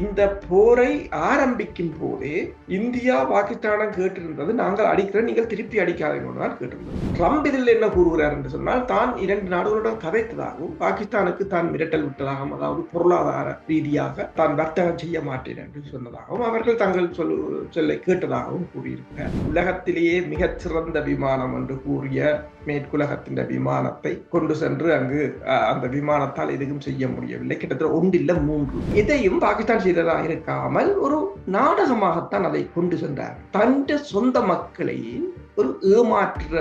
இந்த போரை ஆரம்பிக்கும் போதே இந்தியா பாகிஸ்தானம் கேட்டிருந்தது. நாங்கள் அடிக்கிற நீங்கள் திருப்பி அடிக்காதீங்க தான் ட்ரம்ப் இதில் என்ன கூறுகிறார் என்று சொன்னால் தான் இரண்டு நாடுகளுடன் கதைத்ததாகவும் பாகிஸ்தானுக்கு தான் மிரட்டல் விட்டதாகவும் அதாவது பொருளாதார ரீதியாக தான் வர்த்தகம் செய்ய மாட்டேன் என்று சொன்னதாகவும் அவர்கள் தங்கள் சொல் சொல்லை கேட்டதாகவும் கூறியிருக்கிறார். உலகத்திலேயே மிகச்சிறந்த விமானம் என்று கூறிய மேற்குலகத்தின் விமானத்தை கொண்டு சென்று அங்கு அந்த விமானத்தால் எதுவும் செய்ய முடியவில்லை. கிட்டத்தட்ட ஒன்றில்ல மூன்று. இதையும் பாகிஸ்தான் செய்ததாக இருக்காமல் ஒரு நாடகமாகத்தான் அதை கொண்டு சென்றார். தന്റെ சொந்த மக்களை ஒரு ஏமாற்ற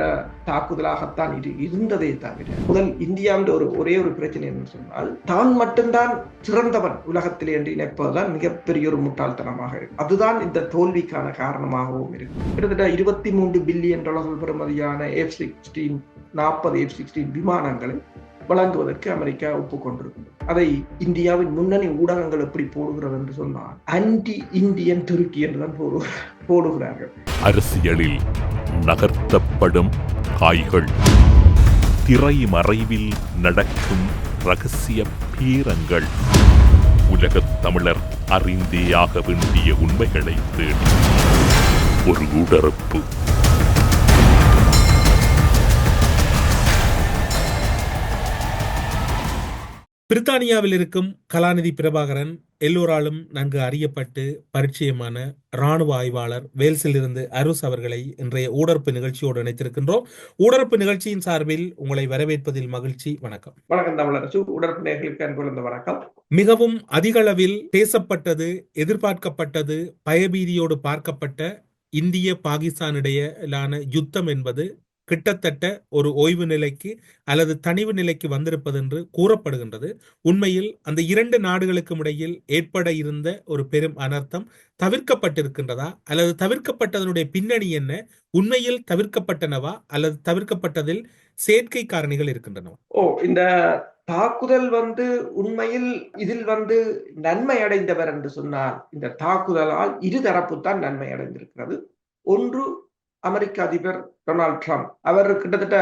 தாக்குதலாகத்தான் இது இருந்ததே தவிர முதல் இந்தியாவின் ஒரு ஒரே ஒரு பிரச்சனை என்று சொன்னால் தான் மட்டும்தான் சிறந்தவன் உலகத்தில் என்று நினைப்பதுதான் மிகப்பெரிய ஒரு முட்டாள்தனமாக இருக்கும் அதுதான் இந்த தோல்விக்கான காரணமாகவும் இருக்கும் கிட்டத்தட்ட இருபத்தி மூன்று பில்லியன் டாலர்கள் பெறுமதியான எஃப் சிக்ஸ்டீன் நாற்பது எஃப் சிக்ஸ்டீன் விமானங்களை வழங்குவதற்கு அமெரிக்கா ஒப்புக்கொண்டிருக்கிறது அதை இந்தியாவின் முன்னணி ஊடகங்கள் எப்படி போடுகிறது என்று சொன்னால் ஆன்டி இந்தியன் துருக்கி என்றுதான் போடு போடுகிறார்கள். அரசியலில் நகர்த்தப்படும் காய்கள். திரை மறைவில் நடக்கும் ரகசிய பீரங்கள். உலகத் தமிழர் அறிந்தேயாக வேண்டிய உண்மைகளை தேடி. ஒரு உடறுப்பு பிரித்தானியாவில் இருக்கும் கலாநிதி பிரபாகரன் எல்லோராலும் நன்கு அறியப்பட்டு பரிச்சயமான ராணுவ ஆய்வாளர் வேல்ஸில் இருந்து அருஸ் அவர்களை இன்றைய ஊடர்ப்பு நிகழ்ச்சியோடு இணைத்திருக்கின்றோம். ஊடர்ப்பு நிகழ்ச்சியின் சார்பில் உங்களை வரவேற்பதில் மகிழ்ச்சி வணக்கம். வணக்கம் தமிழரசு. நேர்களுக்கு வணக்கம். மிகவும் அதிகளவில் பேசப்பட்டது எதிர்பார்க்கப்பட்டது பயபீதியோடு பார்க்கப்பட்ட இந்திய பாகிஸ்தான் இடையிலான யுத்தம் என்பது கிட்டத்தட்ட ஒரு ஓய்வு நிலைக்கு அல்லது தனிவு நிலைக்கு வந்திருப்பது என்று கூறப்படுகின்றது. உண்மையில் அந்த இரண்டு நாடுகளுக்கும் இடையில் ஏற்பட இருந்த ஒரு பெரும் அனர்த்தம் தவிர்க்கப்பட்டிருக்கின்றதா? அல்லது தவிர்க்கப்பட்டதனுடைய பின்னணி என்ன? உண்மையில் தவிர்க்கப்பட்டனவா? அல்லது தவிர்க்கப்பட்டதில் செயற்கை காரணிகள் இருக்கின்றனவா? ஓ இந்த தாக்குதல் வந்து உண்மையில் இதில் வந்து நன்மை அடைந்தவர் என்று சொன்னால் இந்த தாக்குதலால் இருதரப்பு தான் நன்மை அடைந்திருக்கிறது. ஒன்று அமெரிக்க அதிபர் டொனால்ட் ட்ரம்ப். அவர் கிட்டத்தட்ட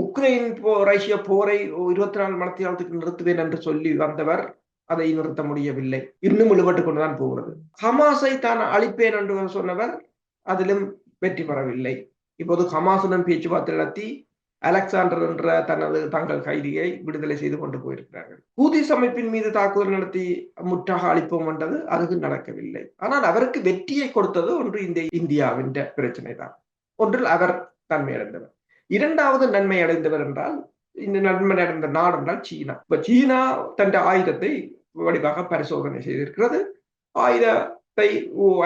உக்ரைன் போ ரஷ்ய போரை இருபத்தி நாலு மணத்தியாலத்துக்கு நிறுத்துவேன் என்று சொல்லி வந்தவர் அதை நிறுத்த முடியவில்லை. இன்னும் இழுபட்டு கொண்டுதான் போகிறது. ஹமாஸை தான் அழிப்பேன் என்று சொன்னவர் அதிலும் வெற்றி பெறவில்லை. இப்போது ஹமாசுடன் பேச்சுவார்த்தை நடத்தி அலெக்சாண்டர் என்ற தனது தங்கள் கைதியை விடுதலை செய்து கொண்டு போயிருக்கிறார்கள். ஹூதிஸ் அமைப்பின் மீது தாக்குதல் நடத்தி முற்றாக அழிப்போம் என்றது அதுக்கு நடக்கவில்லை. ஆனால் அவருக்கு வெற்றியை கொடுத்தது ஒன்று இந்த இந்தியாவின் பிரச்சனை தான் ஒன்றில் அவர் நன்மை அடைந்தவர். இரண்டாவது நன்மை அடைந்தவர் என்றால் இந்த நன்மை அடைந்த நாடு என்றால் சீனா. இப்ப சீனா தன் ஆயுதத்தை வடிவாக பரிசோதனை செய்திருக்கிறது. ஆயுதத்தை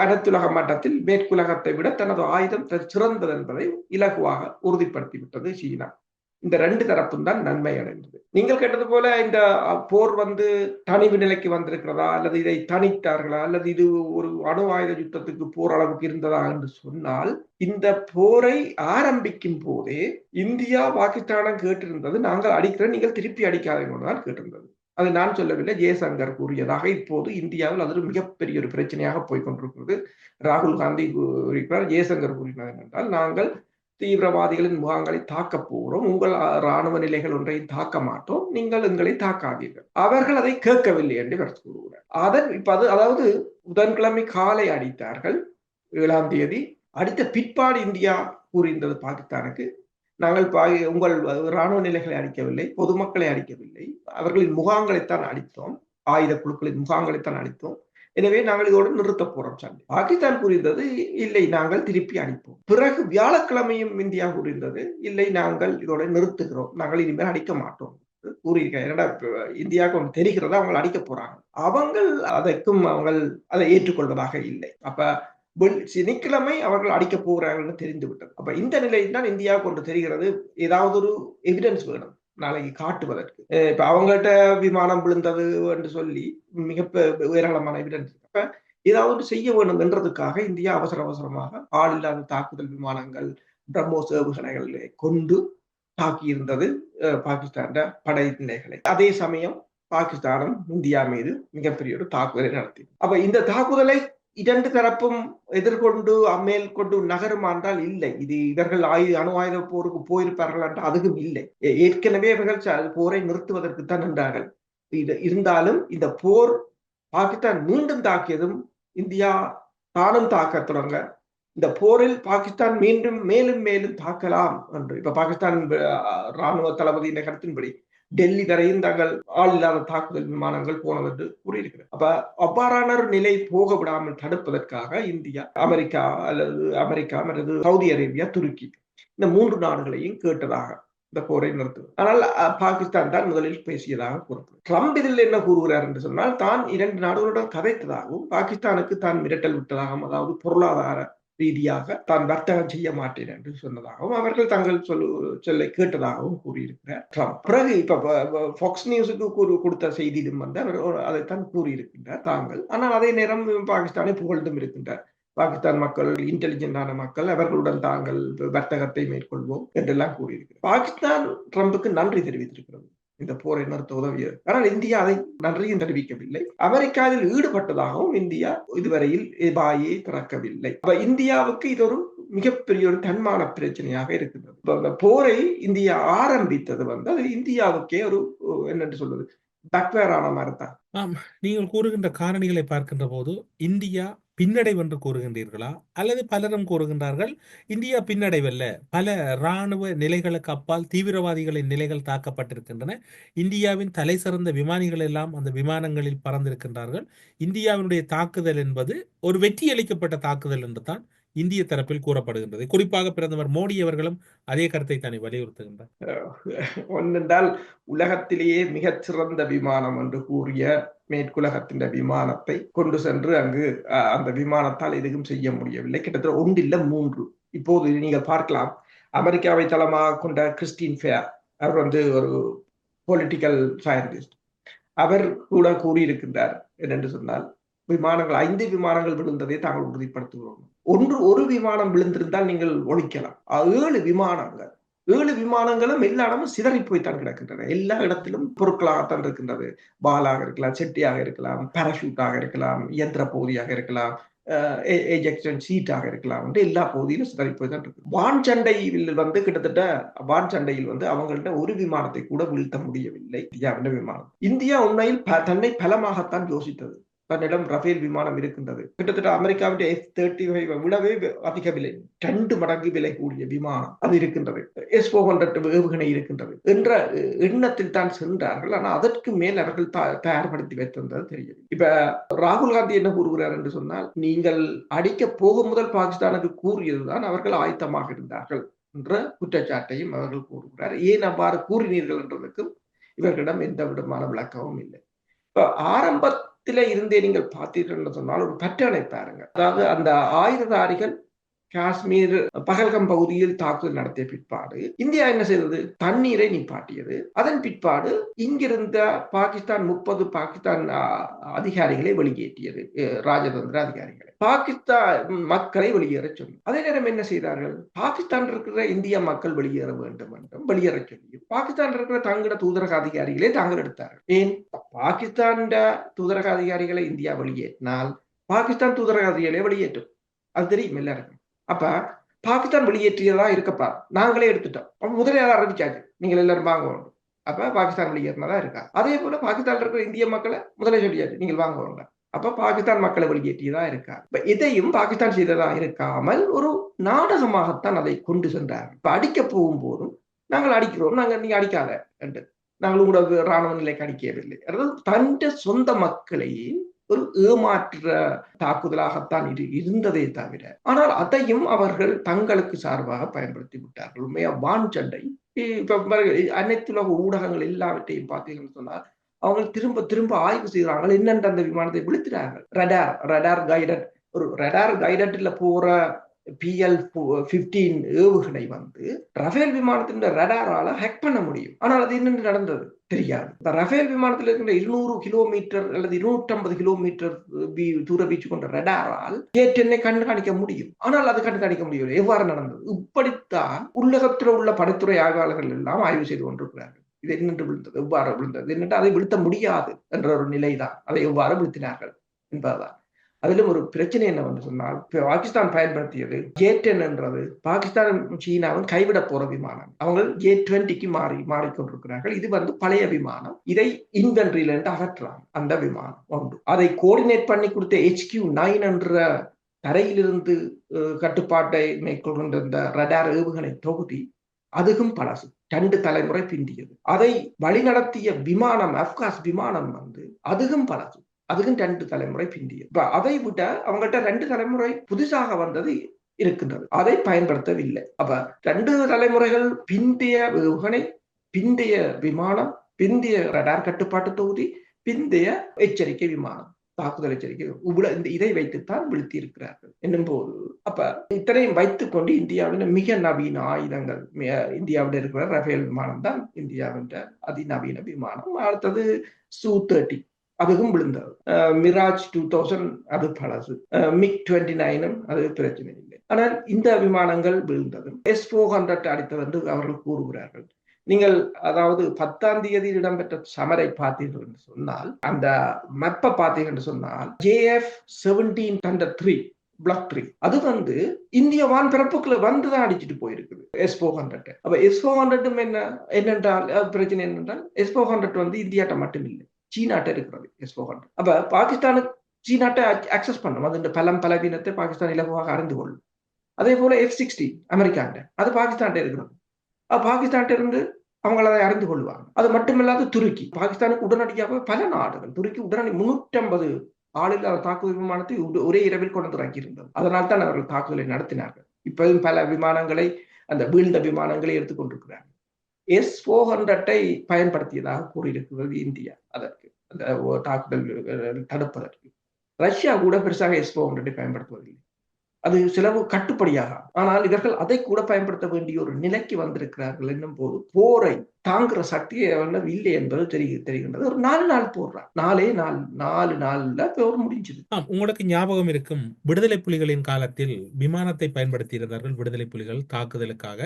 அனைத்துலக மட்டத்தில் மேற்குலகத்தை விட தனது ஆயுதம் சிறந்தது என்பதை இலகுவாக உறுதிப்படுத்திவிட்டது சீனா. இந்த ரெண்டு தரப்பும் தான் நன்மை அடைந்தது. நீங்கள் கேட்டது போல இந்த போர் வந்து தனிவு நிலைக்கு வந்திருக்கிறதா அல்லது இதை தனித்தார்களா அல்லது இது ஒரு அணு ஆயுத யுத்தத்துக்கு போர் அளவுக்கு இருந்ததா என்று சொன்னால் இந்த போரை ஆரம்பிக்கும் போதே இந்தியா பாகிஸ்தானம் கேட்டிருந்தது நாங்கள் அடிக்கிறோம் நீங்கள் திருப்பி அடிக்காதீங்க தான் கேட்டிருந்தது. அது நான் சொல்லவில்லை ஜெயசங்கர் கூறியதாக இப்போது இந்தியாவில் அது மிகப்பெரிய ஒரு பிரச்சனையாக போய்கொண்டிருக்கிறது ராகுல் காந்தி கூறுகிறார் ஜெயசங்கர் கூறினார் என்றால் நாங்கள் தீவிரவாதிகளின் முகாங்களை தாக்க போகிறோம். உங்கள் இராணுவ நிலைகள் ஒன்றையும் தாக்க மாட்டோம். நீங்கள் எங்களை தாக்காதீர்கள். அவர்கள் அதை கேட்கவில்லை என்று இவர் கூறுகிறார். அதன் இப்ப அது அதாவது புதன்கிழமை காலை அடித்தார்கள். ஏழாம் தேதி. அடுத்த பிற்பாடு இந்தியா கூறியிருந்தது பாகிஸ்தானுக்கு. நாங்கள் உங்கள் ராணுவ நிலைகளை அடிக்கவில்லை. பொதுமக்களை அடிக்கவில்லை. அவர்களின் முகாம்களைத்தான் அடித்தோம். ஆயுத குழுக்களின் முகாம்களைத்தான் அடித்தோம். எனவே நாங்கள் இதோடு நிறுத்த போறோம் சண்டை பாகிஸ்தான் கூறியிருந்தது இல்லை நாங்கள் திருப்பி அனுப்போம் பிறகு வியாழக்கிழமையும் இந்தியா கூறியிருந்தது இல்லை நாங்கள் இதோட நிறுத்துகிறோம். நாங்கள் இனிமேல் அடிக்க மாட்டோம் கூறியிருக்கேன் என்னடா இந்தியாவுக்கு ஒன்று தெரிகிறதா அவங்க அடிக்க போறாங்க. அவங்க அதற்கும் அவங்க அதை ஏற்றுக்கொள்வதாக இல்லை. அப்ப சனிக்கிழமை அவர்கள் அடிக்க போகிறார்கள் தெரிந்து விட்டது அப்ப இந்த நிலையில் தான் இந்தியாவுக்கு ஒன்று தெரிகிறது. ஏதாவது ஒரு எவிடன்ஸ் வேணும். நாளைக்கு காட்டுவதற்கு. இப்ப அவங்கள்ட்ட விமானம் விழுந்தது என்று சொல்லி மிக ஏராளமான எவிடன்ஸ் அப்ப ஏதாவது செய்ய வேண்டும் என்றதுக்காக இந்தியா அவசர அவசரமாக ஆள் இல்லாத தாக்குதல் விமானங்கள் பிரம்மோஸ் ஏவுகணைகளை கொண்டு தாக்கி இருந்தது பாகிஸ்தான் படை நிலைகளை அதே சமயம் பாகிஸ்தானும் இந்தியா மீது மிகப்பெரிய ஒரு தாக்குதலை நடத்தி அப்ப இந்த தாக்குதலை இரண்டு தரப்பும் எதிர்கொண்டு மேல் கொண்டு நகரும் என்றால் இல்லை. இது இவர்கள் ஆயுத அணு ஆயுத போருக்கு போயிருப்பார்கள் என்றால் அதுவும் இல்லை. ஏற்கனவே இவர்கள் போரை நிறுத்துவதற்கு தான் நின்றார்கள். இது இருந்தாலும் இந்த போர் பாகிஸ்தான் மீண்டும் தாக்கியதும் இந்தியா தானும் தாக்க தொடங்க இந்த போரில் பாகிஸ்தான் மீண்டும் மேலும் மேலும் தாக்கலாம் என்று. இப்ப பாகிஸ்தான் அஹ், ராணுவ தளபதி கருத்தின்படி டெல்லி வரையும் தங்கள் ஆள் இல்லாத தாக்குதல் விமானங்கள் போனதென்று கூறியிருக்கிறது. அப்ப அவ்வாறான ஒரு நிலை போக விடாமல் தடுப்பதற்காக இந்தியா அமெரிக்கா அல்லது அமெரிக்கா அல்லது சவுதி அரேபியா துருக்கி இந்த மூன்று நாடுகளையும் கேட்டதாக இந்த போரை நிறுத்துவது ஆனால் பாகிஸ்தான் தான் முதலில் பேசியதாக கூறப்படும் ட்ரம்ப் இதில் என்ன கூறுகிறார் என்று சொன்னால் தான் இரண்டு நாடுகளுடன் கதைத்ததாகவும் பாகிஸ்தானுக்கு தான் மிரட்டல் விட்டதாகவும் அதாவது பொருளாதார ரீதியாக தான் வர்த்தகம் செய்ய மாட்டேன் என்று சொன்னதாகவும் அவர்கள் தங்கள் சொல்லு சொல்லை கேட்டதாகவும் கூறியிருக்கிறார். ட்ரம்ப். பிறகு இப்ப ஃபாக்ஸ் நியூஸுக்கு கூறு கொடுத்த செய்தியிலும் வந்து அவர் அதைத்தான் கூறியிருக்கின்றார் தாங்கள். ஆனால் அதே நேரம் பாகிஸ்தானை புகழ்ந்தும் இருக்கின்றார். பாகிஸ்தான் மக்கள் இன்டெலிஜென்டான மக்கள் அவர்களுடன் தாங்கள் வர்த்தகத்தை மேற்கொள்வோம் என்றெல்லாம் கூறியிருக்கிறார். பாகிஸ்தான் ட்ரம்புக்கு நன்றி தெரிவித்திருக்கிறது. இந்த போரை நிறுத்த உதவியது. ஆனால் இந்தியா அதை நன்றியும் தெரிவிக்கவில்லை. அமெரிக்காவில் ஈடுபட்டதாகவும் இந்தியா இதுவரையில் வாயை திறக்கவில்லை. அப்ப இந்தியாவுக்கு இது ஒரு மிகப்பெரிய ஒரு தன்மான பிரச்சனையாக இருக்கின்றது. அந்த போரை இந்தியா ஆரம்பித்தது வந்து அது இந்தியாவுக்கே ஒரு என்னென்று சொல்வது பேக்வேர் ஆன மாதிரி தான் ஆம். நீங்கள் கூறுகின்ற காரணிகளை பார்க்கின்ற போது இந்தியா பின்னடைவு என்று கூறுகின்றீர்களா? அல்லது பலரும் கூறுகின்றார்கள் இந்தியா பின்னடைவல்ல. பல இராணுவ நிலைகளுக்கு அப்பால் தீவிரவாதிகளின் நிலைகள் தாக்கப்பட்டிருக்கின்றன. இந்தியாவின் தலை சிறந்த விமானிகள் எல்லாம் அந்த விமானங்களில் பறந்திருக்கின்றார்கள். இந்தியாவினுடைய தாக்குதல் என்பது ஒரு வெற்றி அளிக்கப்பட்ட தாக்குதல் என்று தான் இந்திய தரப்பில் கூறப்படுகின்றது. குறிப்பாக பிரதமர் மோடி அவர்களும் அதே கருத்தை தானே வலியுறுத்துகின்றார். ஒன்னென்றால் உலகத்திலேயே மிகச்சிறந்த விமானம் என்று கூறிய மேற்குலகத்தின் விமானத்தை கொண்டு சென்று அங்கு அஹ், அந்த விமானத்தால் எதுவும் செய்ய முடியவில்லை. கிட்டத்தட்ட ஒன்றில்ல மூன்று. இப்போது நீங்கள் பார்க்கலாம். அமெரிக்காவை தளமாக கொண்ட கிறிஸ்டின் ஃபேர் அவர் வந்து ஒரு பொலிட்டிக்கல் சயின்டிஸ்ட் அவர் கூட கூறியிருக்கின்றார் என்னென்று சொன்னால் விமானங்கள் ஐந்து விமானங்கள் விழுந்ததை தாங்கள் உறுதிப்படுத்துகிறோம். ஒன்று ஒரு விமானம் விழுந்திருந்தால் நீங்கள் ஒழிக்கலாம். ஏழு விமானங்கள். ஏழு விமானங்களும் எல்லா இடமும் சிதறி போய்த்தான் கிடக்கின்றன. எல்லா இடத்திலும் பொருட்களாகத்தான் இருக்கின்றது. பாலாக இருக்கலாம் செட்டியாக இருக்கலாம் பாராஷூட்டாக இருக்கலாம் இயந்திர பகுதியாக இருக்கலாம் ஏஜெக்ஷன் சீட்டாக இருக்கலாம் வந்து எல்லா பகுதியிலும் சிதறி போய் தான் இருக்கு வான் சண்டையில் வந்து கிட்டத்தட்ட வான் சண்டையில் வந்து அவங்கள்ட்ட ஒரு விமானத்தை கூட வீழ்த்த முடியவில்லை. இந்தியாவின் விமானம். இந்தியா உண்மையில் ப- தன்னை பலமாகத்தான் யோசித்தது. தன்னிடம் ரஃபேல் விமானம் இருக்கின்றது. கிட்டத்தட்ட அமெரிக்காவின் எஸ் தேர்ட்டி ஃபைவ் விடவே அதிக விலை ரெண்டு மடங்கு விலை கூடிய விமானம் அது இருக்கின்றது. எஸ் போர் ஹண்ட்ரட் ஏவுகணை இருக்கின்றது என்ற எண்ணத்தில் தான் சென்றார்கள். ஆனால் அதற்கு மேல் அவர்கள் த- தயார்படுத்தி வைத்திருந்தது தெரியும் இப்ப ராகுல் காந்தி என்ன கூறுகிறார் என்று சொன்னால் நீங்கள் அடிக்க போகும் முதல் பாகிஸ்தானுக்கு கூறியதுதான் அவர்கள் ஆயத்தமாக இருந்தார்கள் என்ற குற்றச்சாட்டையும் அவர்கள் கூறுகிறார். ஏன் அவ்வாறு கூறினீர்கள் என்றதுக்கும் இவர்களிடம் எந்த விதமான விளக்கமும் இல்லை. இப்ப ஆரம்ப பத்துல இருந்தே நீங்கள் பார்த்தீர்கள் சொன்னால் ஒரு பட்டனை பாருங்க அதாவது அந்த ஆயுததாரிகள் காஷ்மீர் பகல்கம் பகுதியில் தாக்குதல் நடத்திய பிற்பாடு இந்தியா என்ன செய்தது? தண்ணீரை நிப்பாட்டியது. அதன் பிற்பாடு இங்கிருந்த பாகிஸ்தான் முப்பது பாகிஸ்தான் அதிகாரிகளை வெளியேற்றியது. ராஜதந்திர அதிகாரிகளை. பாகிஸ்தான் மக்களை வெளியேற சொன்னது அதே நேரம் என்ன செய்தார்கள்? பாகிஸ்தான் இருக்கிற இந்திய மக்கள் வெளியேற வேண்டும் என்றும் வெளியேற சொல்லி. பாகிஸ்தான் இருக்கிற தங்கட தூதரக அதிகாரிகளே தாங்கள் எடுத்தார்கள். ஏன்? பாகிஸ்தான் தூதரக அதிகாரிகளை இந்தியா வெளியேற்றினால் பாகிஸ்தான் தூதரக அதிகாரிகளை வெளியேற்றும். அது தெரியும் எல்லாருக்கும். அப்ப பாகிஸ்தான் வெளியேற்றியதா இருக்கப்பா. நாங்களே எடுத்துட்டோம். அப்ப முதலே ஆரம்பிச்சாச்சு. நீங்கள் எல்லாரும் வாங்க வேண்டும். அப்ப பாகிஸ்தான் வெளியேறினதா இருக்கா? அதே போல பாகிஸ்தான்ல இருக்கிற இந்திய மக்களை முதலே சொல்லியாச்சு. நீங்கள் வாங்க வேண்டாம். அப்ப பாகிஸ்தான் மக்களை வெளியேற்றியதா இருக்கா? இப்ப இதையும் பாகிஸ்தான் செய்ததா இருக்காமல் ஒரு நாடகமாகத்தான் அதை கொண்டு சென்றார். இப்ப அடிக்க போகும்போதும் நாங்கள் அடிக்கிறோம். நாங்க நீங்க அடிக்காத என்று. நாங்கள் உங்களோட ராணுவ நிலைக்கு அடிக்கவில்லை. அதாவது தன் சொந்த மக்களை ஒரு ஏமாற்ற தாக்குதலாகத்தான் இது இருந்ததே தவிர ஆனால் அதையும் அவர்கள் தங்களுக்கு சார்பாக பயன்படுத்தி விட்டார்கள். உண்மையா வான் சண்டை. இப்ப அனைத்துலக ஊடகங்கள் எல்லாவற்றையும் பார்த்தீங்கன்னு சொன்னால் அவங்க திரும்ப திரும்ப ஆய்வு செய்கிறாங்க என்னென்று அந்த விமானத்தை விழுத்துறார்கள் ரடார் ரடார் கைடட் ஒரு ரடார் கைடட்ல போற பிஎல் பிப்டீன் ஏவுகணை வந்து ரஃபேல் விமானத்தின் ரடாரால ஹேக் பண்ண முடியும். ஆனால் அது என்னென்று நடந்தது? தெரியாது. இந்த ரஃபேல் விமானத்தில் இருக்கின்ற இருநூறு கிலோமீட்டர் அல்லது இருநூற்றம்பது கிலோமீட்டர் தூர வீச்சு கொண்ட ரெடாரால் ஏற்றெண்ணை கண்காணிக்க முடியும். ஆனால் அது கண்காணிக்க முடியவில்லை. எவ்வாறு நடந்தது? இப்படித்தான் உலகத்தில் உள்ள படைத்துறை ஆய்வாளர்கள் எல்லாம் ஆய்வு செய்து கொண்டிருக்கிறார்கள். இது என்னென்று விழுந்தது? எவ்வாறு விழுந்தது? என்னென்று அதை விழுத்த முடியாது என்ற ஒரு நிலைதான். அதை எவ்வாறு விழுத்தினார்கள் என்பதுதான். அதிலும் ஒரு பிரச்சனை என்னவென்று சொன்னால் பாகிஸ்தான் பயன்படுத்தியது ஜே டென் என்றது பாகிஸ்தான் சீனாவும் கைவிட போற விமானம். அவங்க ஜே டுவெண்ட்டிக்கு மாறி மாறிக்கொண்டிருக்கிறார்கள். இது வந்து பழைய விமானம். இதை இன்வென்ட்ரியில இருந்து அகற்றலாம். அந்த விமானம் ஒன்று. அதை கோஆர்டினேட் பண்ணி கொடுத்த ஹெச்கியூ நைன் என்ற தரையிலிருந்து கட்டுப்பாட்டை மேற்கொள்கின்ற இந்த ரடார் ஏவுகணை தொகுதி அதுவும் பழசு. ரெண்டு தலைமுறை பிந்தியது. அதை வழிநடத்திய விமானம் அப்காஸ் விமானம் வந்து அதுவும் பழசு. அதுக்கும் ரெண்டு தலைமுறை பிந்தியது. இப்ப அதை விட அவங்கள்ட்ட ரெண்டு தலைமுறை புதுசாக வந்தது இருக்கின்றது. அதை பயன்படுத்தவில்லை. அப்ப ரெண்டு தலைமுறைகள் பிந்திய ஏவுகணை பிந்தைய விமானம் பிந்திய ரடார் கட்டுப்பாட்டு தொகுதி பிந்தைய எச்சரிக்கை விமானம் தாக்குதல் எச்சரிக்கை இவ்வளவு இந்த இதை வைத்துத்தான் வீழ்த்தி இருக்கிறார்கள் என்னும் போது அப்ப இத்தனையும் வைத்துக் கொண்டு இந்தியாவின் மிக நவீன ஆயுதங்கள் இந்தியாவில் இருக்கிற ரஃபேல் விமானம் தான் இந்தியாவின் அதிநவீன விமானம். அடுத்தது சூ தேர்ட்டி அதுவும் விழுந்தது மிராஜ் டூ தௌசண்ட் அது பழசு மிக் டுவெண்ட்டி நைனும் அது பிரச்சனை இல்லை ஆனால் இந்த விமானங்கள் விழுந்தது எஸ் ஃபோர் ஹண்ட்ரட் அடித்தது என்று அவர்கள் கூறுகிறார்கள் நீங்கள் அதாவது பத்தாம் தேதி இடம்பெற்ற சமரை பார்த்தீர்கள் என்று சொன்னால் அந்த மெப்பை பார்த்தீர்கள் என்று சொன்னால் JF seventeen hundred three block three அது வந்து இந்திய வான்பரப்புக்குள்ள வந்து தான் அடிச்சுட்டு போயிருக்குது எஸ் ஃபோர் ஹண்ட்ரட் அப்ப எஸ் ஃபோர் ஹண்ட்ரடும் என்ன என்னென்றால் பிரச்சனை என்னென்றால் எஸ் ஃபோர் ஹண்ட்ரட் வந்து இந்தியாட்ட மட்டும் இல்லை சீனாட்ட இருக்கிறது எஸ் ஃபோர் ஹண்ட்ரட் அப்ப பாகிஸ்தானுக்கு சீனாட்டை அக்சஸ் பண்ணும் அது இந்த பலம் பலவீனத்தை பாகிஸ்தான் இலகுவாக அறிந்து கொள்ளும். அதே போல எஃப் சிக்ஸ்டி அமெரிக்காண்ட அது பாகிஸ்தான்ட்ட இருக்கிறது. அப்ப இருந்து அவங்கள அதை அறிந்து கொள்வாங்க. அது மட்டுமில்லாத துருக்கி. பாகிஸ்தானுக்கு உடனடியாக பல நாடுகள் துருக்கி உடனடி முன்னூற்றி ஐம்பது ஆளில்லாத தாக்குதல் விமானத்தை ஒரே- இரவில் கொண்டு வந்து இறக்கியிருந்தது. அதனால் தான் அவர்கள் தாக்குதலை நடத்தினார்கள். இப்போதும் பல விமானங்களை அந்த வீழ்ந்த விமானங்களை எடுத்துக்கொண்டிருக்கிறார்கள். எஸ் ஃபோர் ஹண்ட்ரட்டை பயன்படுத்தியதாக கூறியிருக்கிறது இந்தியா. அதற்கு தாக்குதல் தடுப்பதற்கு ரஷ்யா கூட பெருசாக எஸ்போ ஃபோர் பயன்படுத்துவதில்லை. அது செலவு கட்டுப்படியாக ஆனால் இவர்கள் அதை கூட பயன்படுத்த வேண்டிய ஒரு நிலைக்கு வந்திருக்கிறார்கள் என்னும் போது போரை தாங்குற சக்தியை அவர்கள் இல்லை என்பது தெரிய தெரிகின்றது. ஒரு நாலு நாள் போடுறான் நாலே நாள் நாலு நாள்ல போர் முடிஞ்சது. உங்களுக்கு ஞாபகம் இருக்கும் விடுதலை புலிகளின் காலத்தில் விமானத்தை பயன்படுத்தியிருந்தார்கள் விடுதலை புலிகள் தாக்குதலுக்காக.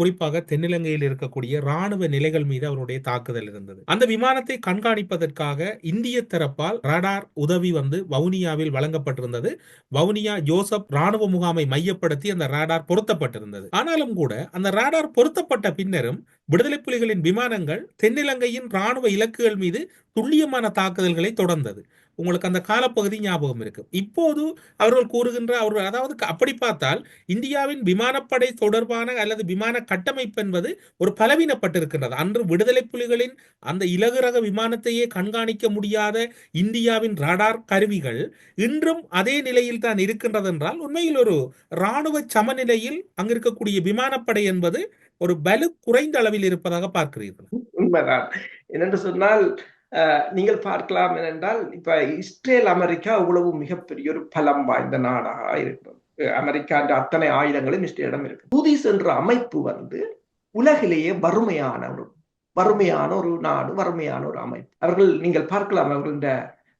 குறிப்பாக தென்னிலங்கையில் இருக்கக்கூடிய ராணுவ நிலைகள் மீது அவருடைய தாக்குதல் இருந்தது. அந்த விமானத்தை கண்காணிப்பதற்காக இந்திய தரப்பால் ரடார் உதவி வந்து வவுனியாவில் வழங்கப்பட்டிருந்தது. வவுனியா ஜோசப் ராணுவ முகாமை மையப்படுத்தி அந்த ராடார் பொருத்தப்பட்டிருந்தது. ஆனாலும் கூட அந்த ராடார் பொருத்தப்பட்ட பின்னரும் விடுதலை புலிகளின் விமானங்கள் தென்னிலங்கையின் ராணுவ இலக்குகள் மீது துல்லியமான தாக்குதல்களை தொடர்ந்தது. உங்களுக்கு அந்த காலப்பகுதி ஞாபகம் இருக்கு. இப்போது அவர்கள் கூறுகின்ற அவர்கள் அதாவது அப்படி பார்த்தால் இந்தியாவின் விமானப்படை தொடர்பான அல்லது விமான கட்டமைப்பு என்பது ஒரு பலவீனப்பட்டிருக்கின்றது. அன்று விடுதலை புலிகளின் அந்த இலகு ரக விமானத்தையே கண்காணிக்க முடியாத இந்தியாவின் ராடார் கருவிகள் இன்றும் அதே நிலையில் தான் இருக்கின்றது என்றால் உண்மையில் ஒரு இராணுவ சமநிலையில் அங்கு இருக்கக்கூடிய விமானப்படை என்பது ஒரு பலு குறைந்த அளவில் இருப்பதாக பார்க்கிறீர்கள். உண்மைதான். என்னென்று சொன்னால் நீங்கள் பார்க்கலாம் என்றால் இப்ப இஸ்ரேல் அமெரிக்கா அவ்வளவு மிகப்பெரிய ஒரு பலம் வாய்ந்த நாடாக இருக்கிறது அமெரிக்கா என்ற அத்தனை ஆயுதங்களும் இஸ்ரேலிடம் இருக்கு ஹூதிஸ் என்ற அமைப்பு வந்து உலகிலேயே வறுமையான ஒரு வறுமையான ஒரு நாடு வறுமையான ஒரு அமைப்பு. அவர்கள் நீங்கள் பார்க்கலாம் அவர்கள் இந்த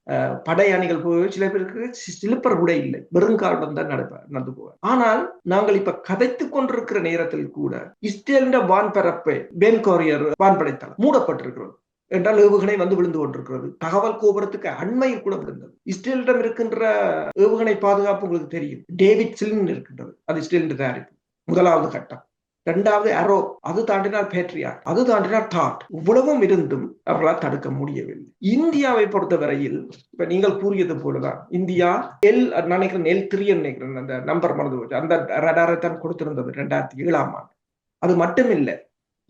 அஹ், படையணிகள் போய் சில பேருக்கு சிலிப்பர் கூட இல்லை. வெறுங்காலம் தான் நடப்ப நடந்து போவார். ஆனால் நாங்கள் இப்ப கதைத்துக் கொண்டிருக்கிற நேரத்தில் கூட இஸ்ரேலின் வான்பரப்பை பென் கோரியர் வான்படைத்தளம் மூடப்பட்டிருக்கிறது என்றால் ஏவுகணை வந்து விழுந்து கொண்டிருக்கிறது. தகவல் கோபுரத்துக்கு அண்மையில் கூட விழுந்தது. இஸ்ரேலிடம் இருக்கின்ற ஏவுகணை பாதுகாப்பு உங்களுக்கு தெரியும். டேவிட் சிலின் இருக்கின்றது. அது இஸ்ரேலின் தயாரிப்பு. முதலாவது கட்டம். இரண்டாவது அரோ அது தாண்டினால் பேட்ரியார் அது தாண்டினால் தாட். இவ்வளவும் இருந்தும் அவர்களால் தடுக்க முடியவில்லை. இந்தியாவை பொறுத்தவரையில் இப்ப நீங்கள் கூறியது போலதான் இந்தியா எல் நினைக்கிறேன் எல் த்ரீ நினைக்கிறேன். அந்த நம்பர் மறந்து போச்சு. அந்த ரடாரை தான் கொடுத்திருந்தது ரெண்டாயிரத்தி ஏழாம் ஆண்டு. அது மட்டுமில்லை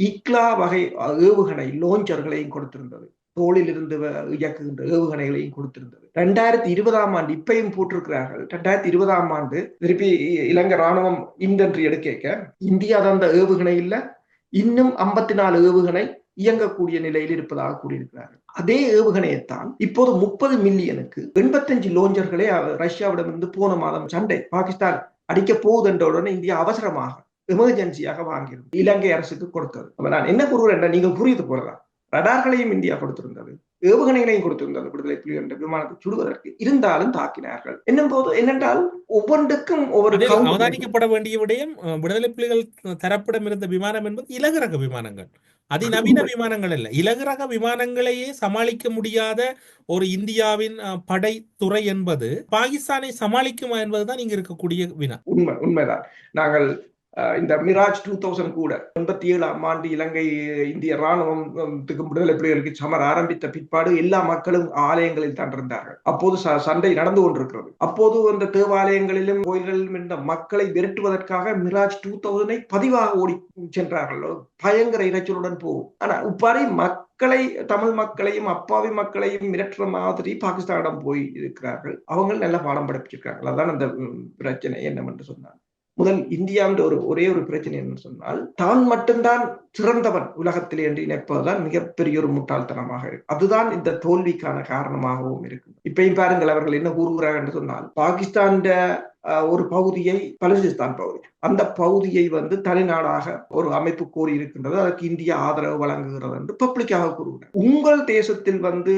இக்லா வகை ஏவுகணை லோஞ்சர்களையும் கொடுத்திருந்தது. தோளில் இருந்து வ- இயக்குகின்ற ஏவுகணைகளையும் கொடுத்திருந்தது. ரெண்டாயிரத்தி இருபதாம் ஆண்டு இப்பையும் போட்டிருக்கிறார்கள். ரெண்டாயிரத்தி இருபதாம் ஆண்டு திருப்பி இ- இலங்கை ராணுவம் இந்தன்று எடுக்க இந்தியா தந்த ஏவுகணை இல்ல. இன்னும் ஐம்பத்தி நாலு ஏவுகணை இயங்கக்கூடிய நிலையில் இருப்பதாக கூறியிருக்கிறார்கள். அதே ஏவுகணையைத்தான் இப்போது முப்பது மில்லியனுக்கு எண்பத்தஞ்சு லோஞ்சர்களே ரஷ்யாவிடமிருந்து போன மாதம் சண்டை பாகிஸ்தான் அடிக்க போகுது என்ற இந்தியா அவசரமாக எமர்ஜென்சியாக வாங்கியது இலங்கை அரசுக்கு கொடுத்தது. அப்ப நான் என்ன கூறுகிறேன் நீங்கள் கூறியது போலதான். ரடார்களையும் இந்தியா கொடுத்திருந்தது. ஏவுகணைகளையும் கொடுத்திருந்தது. விடுதலை புலிகள் என்ற விமானத்தை சுடுவதற்கு இருந்தாலும் தாக்கினார்கள். என்னும் போது என்னென்றால் ஒவ்வொன்றுக்கும் ஒவ்வொரு அவதானிக்கப்பட வேண்டிய விடயம் விடுதலை புலிகள் தரப்பிடம் இருந்த விமானம் என்பது இலகு ரக விமானங்கள் அதிநவீன விமானங்கள் அல்ல. இலகு ரக விமானங்களையே சமாளிக்க முடியாத ஒரு இந்தியாவின் அஹ், படைத்துறை என்பது பாகிஸ்தானை சமாளிக்குமா என்பதுதான் இங்க இருக்கக்கூடிய வினா. உண்மை உண்மைதான். நாங்கள் இந்த மிராஜ் டூ தௌசண்ட் கூட எண்பத்தி ஏழாம் ஆண்டு இலங்கை இந்திய ராணுவம் விடுதலை புலிகளுக்கு சமர் ஆரம்பித்த பிற்பாடு எல்லா மக்களும் ஆலயங்களில் தான் இருந்தார்கள். அப்போது ச- சண்டை நடந்து கொண்டிருக்கிறது. அப்போது அந்த தேவாலயங்களிலும் கோயில்களிலும் இருந்த மக்களை விரட்டுவதற்காக மிராஜ் டூ தௌசண்டை பதிவாக ஓடி சென்றார்கள். பயங்கர இரைச்சலுடன் போகும். ஆனா உப்பாரி மக்களை தமிழ் மக்களையும் அப்பாவி மக்களையும் மிரட்டுற மாதிரி பாகிஸ்தானிடம் போய் இருக்கிறார்கள். அவங்க நல்ல பாடம் படிப்பிச்சிருக்கார்கள் அதான் அந்த பிரச்சனை என்னவென்று சொன்னாங்க முதல் இந்தியாவின் ஒரு ஒரே ஒரு பிரச்சனை என்று சொன்னால் தான் மட்டும்தான் சிறந்தவன் உலகத்திலே என்று நினைப்பதுதான் மிகப்பெரிய ஒரு முட்டாள்தனமாக இருக்கு. அதுதான் இந்த தோல்விக்கான காரணமாகவும் இருக்கும். இப்பயும் பாருங்கள் அவர்கள் என்ன கூறுகிறார்கள் என்று சொன்னால் பாகிஸ்தான் ஒரு பகுதியை பலுசிஸ்தான் பகுதி. அந்த பகுதியை வந்து தனிநாடாக ஒரு அமைப்பு கோரி இருக்கின்றது அதற்கு இந்தியா ஆதரவு வழங்குகிறது என்று பப்ளிக்காக கூறுகிறார் உங்கள் தேசத்தில் வந்து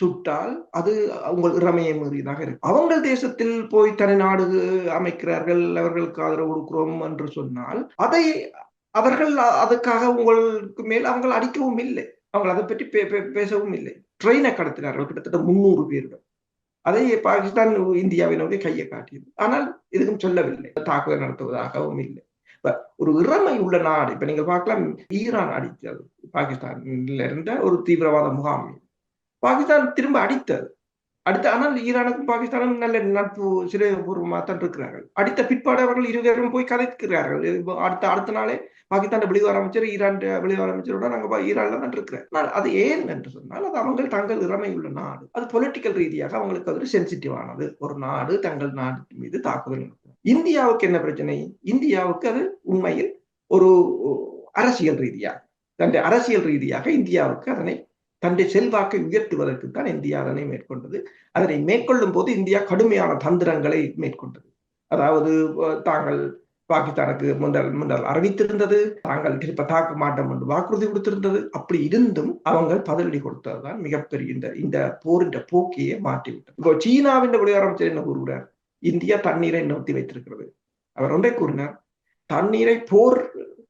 சுட்டால் அது உங்கள் இறமையை மீறியதாக இருக்கு அவங்கள் தேசத்தில் போய் தனிநாடு அமைக்கிறார்கள் அவர்களுக்கு ஆதரவு கொடுக்கிறோம் என்று சொன்னால் அதை அவர்கள் அதுக்காக உங்களுக்கு மேல் அவங்கள் அடிக்கவும் இல்லை. அவங்க அதை பற்றி பே- பேசவும் இல்லை. ட்ரெயினை கடத்தினார்கள் கிட்டத்தட்ட முன்னூறு பேரிடம். அதை பாகிஸ்தான் இந்தியாவை நோக்கி கையை காட்டியது. ஆனால் எதுவும் சொல்லவில்லை. தாக்குதல் நடத்துவதாகவும் இல்லை. ஒரு இறமை உள்ள நாடு இப்ப நீங்க பார்க்கலாம் ஈரான் அடித்தது பாகிஸ்தான்ல இருந்த ஒரு தீவிரவாத முகாம் பாகிஸ்தான் திரும்ப அடித்தது. அடுத்த ஆனால் ஈரானுக்கும் பாகிஸ்தானும் நல்ல நட்பு சிறைபூர்வமாக தான் இருக்கிறார்கள். அடுத்த பிற்பாடு அவர்கள் இருவரும் போய் கதைக்கிறார்கள். அடுத்த அடுத்த நாளே பாகிஸ்தான் வெளிவார அமைச்சர் ஈரான் வெளிவார அமைச்சரோட நாங்க ஈரான்ல தான் இருக்கிறேன் ஆனால் அது ஏன் என்று சொன்னால் அது அவங்கள் தங்கள் இறமை உள்ள நாடு. அது பொலிட்டிக்கல் ரீதியாக அவங்களுக்கு அது சென்சிட்டிவானது ஒரு நாடு தங்கள் நாடு மீது தாக்குதல் நடத்தும். இந்தியாவுக்கு என்ன பிரச்சனை? இந்தியாவுக்கு அது உண்மையில் ஒரு அரசியல் ரீதியாக. தன்னுடைய அரசியல் ரீதியாக இந்தியாவுக்கு அதனை தன்னுடைய செல்வாக்கை உயர்த்துவதற்கு தான் இந்தியா அதனை மேற்கொண்டது. அதனை மேற்கொள்ளும் போது இந்தியா கடுமையான தந்திரங்களை மேற்கொண்டது. அதாவது தாங்கள் பாகிஸ்தானுக்கு முன்னல் முன்னால் அறிவித்திருந்தது தாங்கள் திருப்ப தாக்க மாட்டோம் என்று வாக்குறுதி கொடுத்திருந்தது. அப்படி இருந்தும் அவங்க பதிலடி கொடுத்ததுதான் மிகப்பெரிய இந்த இந்த போரின்ற போக்கையே மாற்றிவிட்டது. இப்போ சீனாவின் வெளியுறவு என்ன கூறுகிறார்? இந்தியா தண்ணீரை நிறுத்தி வைத்திருக்கிறது. அவர் ஒன்றை கூறினார். தண்ணீரை போர்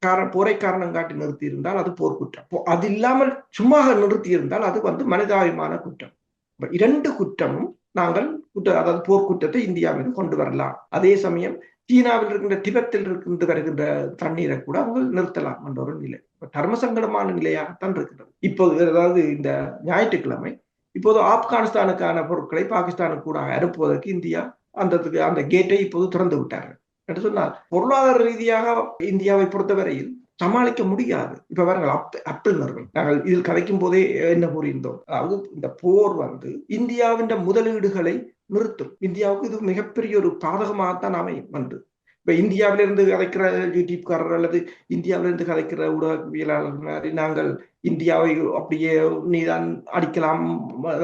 கார போரை காரணம் காட்டி நிறுத்தி இருந்தால் அது போர்க்குற்றம் அது இல்லாமல் சும்மா நிறுத்தி இருந்தால் அது வந்து மனிதாபிமான குற்றம். இரண்டு குற்றமும் நாங்கள் குற்ற அதாவது போர்க்குற்றத்தை இந்தியா மீது கொண்டு வரலாம். அதே சமயம் சீனாவில் இருக்கின்ற திபத்தில் இருந்து வருகின்ற தண்ணீரை கூட அவங்க நிறுத்தலாம் என்ற ஒரு நிலை. தர்ம சங்கடமான நிலையாகத்தான் இருக்கிறது. இப்போது அதாவது இந்த ஞாயிற்றுக்கிழமை இப்போது ஆப்கானிஸ்தானுக்கான பொருட்களை பாகிஸ்தானுக்கு கூட அனுப்புவதற்கு இந்தியா அந்த அந்த கேட்டை இப்போது திறந்து விட்டார்கள். என்று சொன்னால் பொருளாதார ரீதியாக இந்தியாவை பொறுத்தவரையில் சமாளிக்க முடியாது. இப்ப பாருங்கள் அப் அப்பிள் நிறுவனம் நாங்கள் இதில் கதைக்கும் போதே என்ன கூறியிருந்தோம்? அதாவது இந்த போர் வந்து இந்தியாவின் முதலீடுகளை நிறுத்தும். இந்தியாவுக்கு இது மிகப்பெரிய ஒரு பாதகமாகத்தான் அமையும் வந்து இப்ப இந்தியாவிலிருந்து கதைக்கிற யூடியூப்காரர் அல்லது இந்தியாவிலிருந்து கதைக்கிற ஊடகவியலாளர் மாதிரி நாங்கள் இந்தியாவை அப்படியே நீதான் அடிக்கலாம்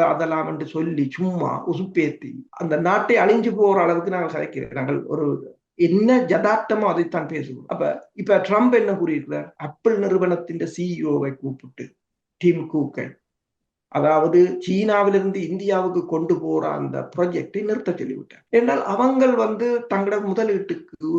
அதெல்லாம் என்று சொல்லி சும்மா உசுப்பேத்தி அந்த நாட்டை அழிஞ்சு போற அளவுக்கு நாங்கள் கதைக்கிறோம். நாங்கள் ஒரு என்ன ஜதார்த்தமோ அதைத்தான் பேசுவோம். அப்ப இப்ப ட்ரம்ப் என்ன கூறியிருக்கிறார்? அப்பிள் நிறுவனத்தின் சிஇஓவை கூப்பிட்டு டீம் கூக்கன் அதாவது சீனாவிலிருந்து இந்தியாவுக்கு கொண்டு போற அந்த ப்ராஜெக்டை நிறுத்த சொல்லிவிட்டார். என்றால் அவங்கள் வந்து தங்களோட முதலீட்டுக்கு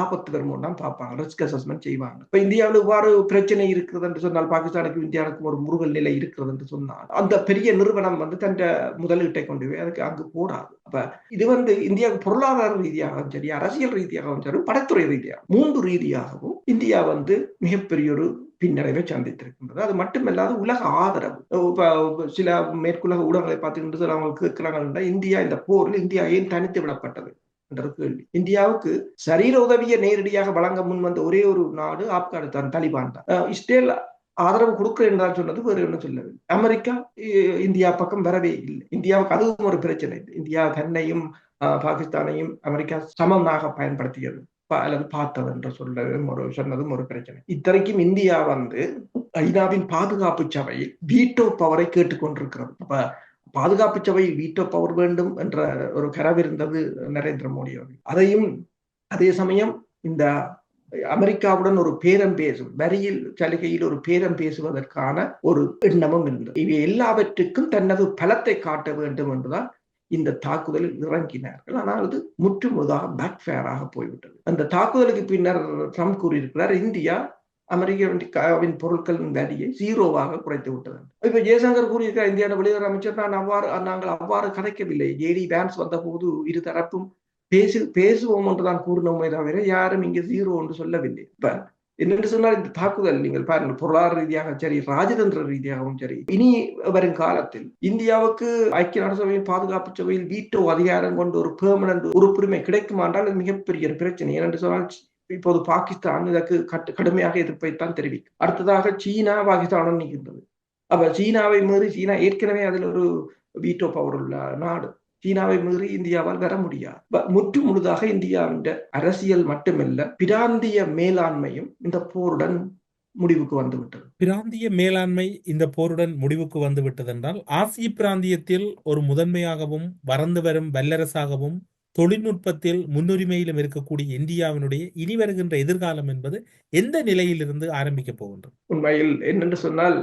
ஆபத்து வருமோ தான் பார்ப்பாங்க. ரிஸ்க் அசஸ்மெண்ட் செய்வாங்க. இப்ப இந்தியாவில் இவ்வாறு பிரச்சனை இருக்கிறது என்று சொன்னால் பாகிஸ்தானுக்கும் இந்தியாவுக்கும் ஒரு முருகல் நிலை இருக்கிறது என்று சொன்னால் அந்த பெரிய நிறுவனம் வந்து தன் முதலீட்டை கொண்டு போய் அதுக்கு அங்கு போடாது. அப்ப இது வந்து இந்தியாவுக்கு பொருளாதார ரீதியாகவும் சரி அரசியல் ரீதியாகவும் சரி படத்துறை ரீதியாக மூன்று ரீதியாகவும் இந்தியா வந்து மிகப்பெரிய ஒரு பின்னடைவை சந்தித்திருக்கின்றது. அது மட்டுமல்லாது உலக ஆதரவு. சில மேற்குலக ஊடகங்களை பார்த்துக்கிட்டு அவங்க கேட்கிறாங்க இந்தியா இந்த போரில் இந்தியா ஏன் தனித்து விடப்பட்டது என்ற கேள்வி. இந்தியாவுக்கு சரீர உதவியை நேரடியாக வழங்க முன் வந்த ஒரே ஒரு நாடு ஆப்கானிஸ்தான் தலிபான் தான். இஸ்ரேல் ஆதரவு கொடுக்கிறேன் என்றால் சொன்னது வேறு ஒன்றும் சொல்லவில்லை. அமெரிக்கா இந்தியா பக்கம் வரவே இல்லை. இந்தியாவுக்கு அதுவும் ஒரு பிரச்சனை. இந்தியா தன்னையும் பாகிஸ்தானையும் அமெரிக்கா சமமாக பயன்படுத்தியது. அல்லது பார்த்தது என்று சொல்லதும் ஒரு சொன்னதும் ஒரு பிரச்சனை. இத்தனைக்கும் இந்தியா வந்து ஐநாவின் பாதுகாப்பு சபையில் வீட்டோ பவரை கேட்டுக்கொண்டிருக்கிறது. அப்ப பாதுகாப்பு சபையில் வீட்டோ பவர் வேண்டும் என்ற ஒரு கனவு இருந்தது நரேந்திர மோடி அவர்கள். அதையும் அதே சமயம் இந்த அமெரிக்காவுடன் ஒரு பேரம் பேசும் வரியில் சலுகையில் ஒரு பேரம் பேசுவதற்கான ஒரு எண்ணமும் இருந்தது. இவை எல்லாவற்றுக்கும் தனது பலத்தை காட்ட வேண்டும் என்றுதான் இந்த தாக்குதலில் இறங்கினார்கள். ஆனால் அது முற்றுமுழுதாக பேக் ஃபேராக போய்விட்டது. அந்த தாக்குதலுக்கு பின்னர் ட்ரம்ப் கூறியிருக்கிறார் இந்தியா அமெரிக்காவின் பொருட்களின் வரியை ஜீரோவாக குறைத்து விட்டது. இப்ப ஜெயசங்கர் கூறியிருக்கிறார் இந்தியாவின் வெளியுறவு அமைச்சர் நான் அவ்வாறு நாங்கள் அவ்வாறு கதைக்கவில்லை. ஏடி பேன்ஸ் வந்த போது இரு தரப்பும் பேசு பேசுவோம் என்றுதான் கூறினோமே தவிர யாரும் இங்கே ஜீரோ என்று சொல்லவில்லை. இப்ப என்னென்று சொன்னால் இந்த தாக்குதல் நீங்கள் பாருங்கள் பொருளாதார ரீதியாக சரி ராஜதந்திர ரீதியாகவும் சரி இனி வரும் காலத்தில் இந்தியாவுக்கு ஐக்கிய நாடு சபையின் பாதுகாப்பு சபையில் வீட்டோ அதிகாரம் கொண்டு ஒரு பெர்மனன்ட் உறுப்புரிமை கிடைக்குமா என்றால் அது மிகப்பெரிய பிரச்சனை. ஏனென்று சொன்னால் இப்போது பாகிஸ்தான் இதற்கு கட்டு கடுமையாக எதிர்ப்பைத்தான் தெரிவிக்கும். அடுத்ததாக சீனா பாகிஸ்தானும் நிற்கின்றது அப்ப சீனாவை மீறி சீனா ஏற்கனவே அதில் ஒரு வீட்டோ பவர் உள்ள நாடு. சீனாவை மீறி இந்தியாவால் வர முடியாது. முற்று முழுதாக இந்தியாவின் அரசியல் மட்டுமல்ல பிராந்திய மேலாண்மையும் இந்த போருடன் முடிவுக்கு வந்துவிட்டது. பிராந்திய மேலாண்மை இந்த போருடன் முடிவுக்கு வந்துவிட்டது என்றால் ஆசிய பிராந்தியத்தில் ஒரு முதன்மையாகவும் வறந்து வரும் வல்லரசாகவும் தொழில்நுட்பத்தில் முன்னுரிமையிலும் இருக்கக்கூடிய இந்தியாவினுடைய இனி வருகின்ற எதிர்காலம் என்பது எந்த நிலையிலிருந்து ஆரம்பிக்க போகின்றது? உண்மையில் என்னென்று சொன்னால்